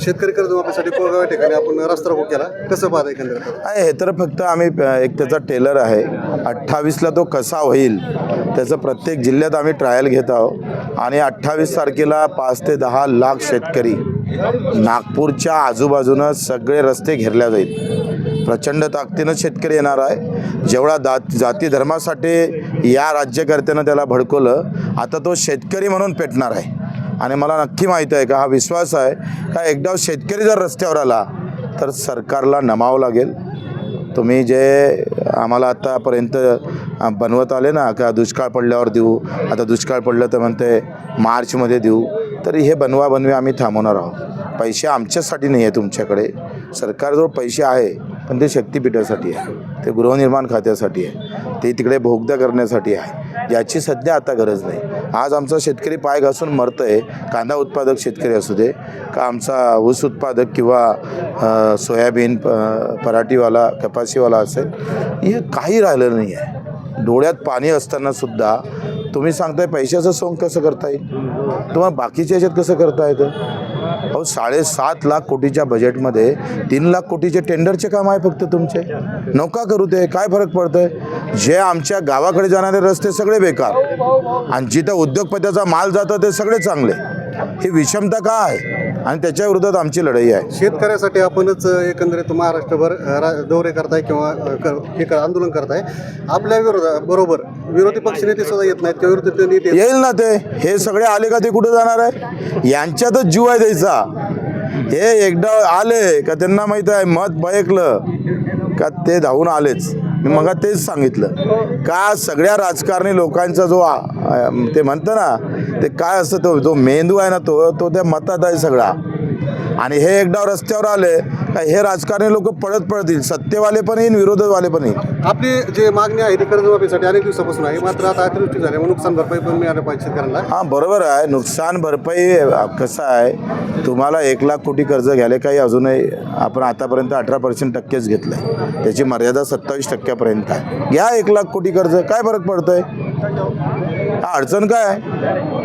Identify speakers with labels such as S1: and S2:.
S1: शेतकरी कर्जमाफीसाठी कोळगाव या ठिकाणी आपण रस्ता रोको केला. कसं पाहता एकंदरीत?
S2: हे तर फक्त आम्ही एक त्याचा टेलर आहे. अठ्ठावीसला तो कसा होईल त्याचं प्रत्येक जिल्ह्यात आम्ही ट्रायल घेत आहोत. आणि अठ्ठावीस तारखेला पाच ते दहा लाख शेतकरी नागपूरच्या आजूबाजूनं सगळे रस्ते घेरल्या जाईल. प्रचंड ताकदीनं शेतकरी येणार आहे. जेवढा दात जाती धर्मासाठी या राज्यकर्त्यानं त्याला भडकवलं आता तो शेतकरी म्हणून पेटणार आहे. आणि मला नक्की माहीत आहे का हा विश्वास आहे का एकदा शेतकरी जर रस्त्यावर आला तर सरकारला नमावं लागेल. तुम्ही जे आम्हाला आत्तापर्यंत बनवत आले ना का दुष्काळ पडल्यावर देऊ आता दुष्काळ पडलं तर म्हणते मार्चमध्ये देऊ तरी हे बनवा बनवी आम्ही थांबवणार आहोत. पैसे आमच्यासाठी नाही आहे तुमच्याकडे. सरकारजवळ पैसे आहे पण ते शक्तिपीठासाठी आहे. ते गृहनिर्माण खात्यासाठी आहे. ते तिकडे भोगदा करण्यासाठी आहे. याची सध्या आता गरज नाही. आज आमचा शेतकरी पाय घासून मरतं आहे कांदा उत्पादक शेतकरी असू दे का आमचा ऊस उत्पादक किंवा सोयाबीन प पराठीवाला कपाशीवाला असेल हे काही राहिलं नाही आहे डोळ्यात पाणी असतानासुद्धा तुम्ही सांगताय पैशाचं सोंग कसं करता येईल तुम्हाला बाकीच्या याच्यात कसं करता येतं? अहो साडेसात लाख कोटीच्या बजेटमध्ये तीन लाख कोटीचे टेंडरचे काम आहे फक्त तुमचे. नौका करू ते काय फरक पडतंय? जे आमच्या गावाकडे जाणारे रस्ते सगळे बेकार. आणि जिथं उद्योगपत्याचा माल जातो ते सगळे चांगले. ही विषमता का आहे? आणि त्याच्या विरोधात आमची लढाई आहे.
S1: शेतकऱ्यासाठी आपणच एकंदरीत महाराष्ट्रभर रा- दौरे करताय किंवा अ, क- हे क- आंदोलन करताय. आपल्या विरोधा बरोबर विरोधी पक्षनेते सुद्धा येत नाहीत किंवा विरोधी नेते येत
S2: येईल ना ते? हे सगळे आले का ते कुठे जाणार आहे? यांच्यातच जीव आहे द्यायचा हे एकदा आले का त्यांना माहीत आहे मत बयकलं का ते धावून आलेच. मी मग तेच सांगितलं. का सगळ्या राजकारणी लोकांचा जो आ- ते म्हणतं ना ते काय असतं तो जो मेंदू आहे ना तो तो त्या मतात आहे सगळा. आणि हे एकदा रस्त्यावर आले का हे राजकारणी लोक पळत पळतील. सत्तेवाले पण येईल विरोधवाले पण येईल
S1: आपली जे मागणी आहे ती कर्जमाफीसाठी अनेक दिवसापासून आहे. मात्र आता अतिवृष्टी झाल्यामुळे नुकसान भरपाई पण मिळालं पाहिजे शेतकऱ्यांना.
S2: हां बरोबर आहे. नुकसान भरपाई कसं आहे? तुम्हाला एक लाख कोटी कर्ज घ्यायला काही अजूनही आपण आतापर्यंत अठरा पर्सेंट टक्केच घेतलं आहे त्याची मर्यादा सत्तावीस टक्क्यापर्यंत आहे. घ्या एक लाख कोटी कर्ज. काय फरक पडतंय? हा अडचण काय आहे?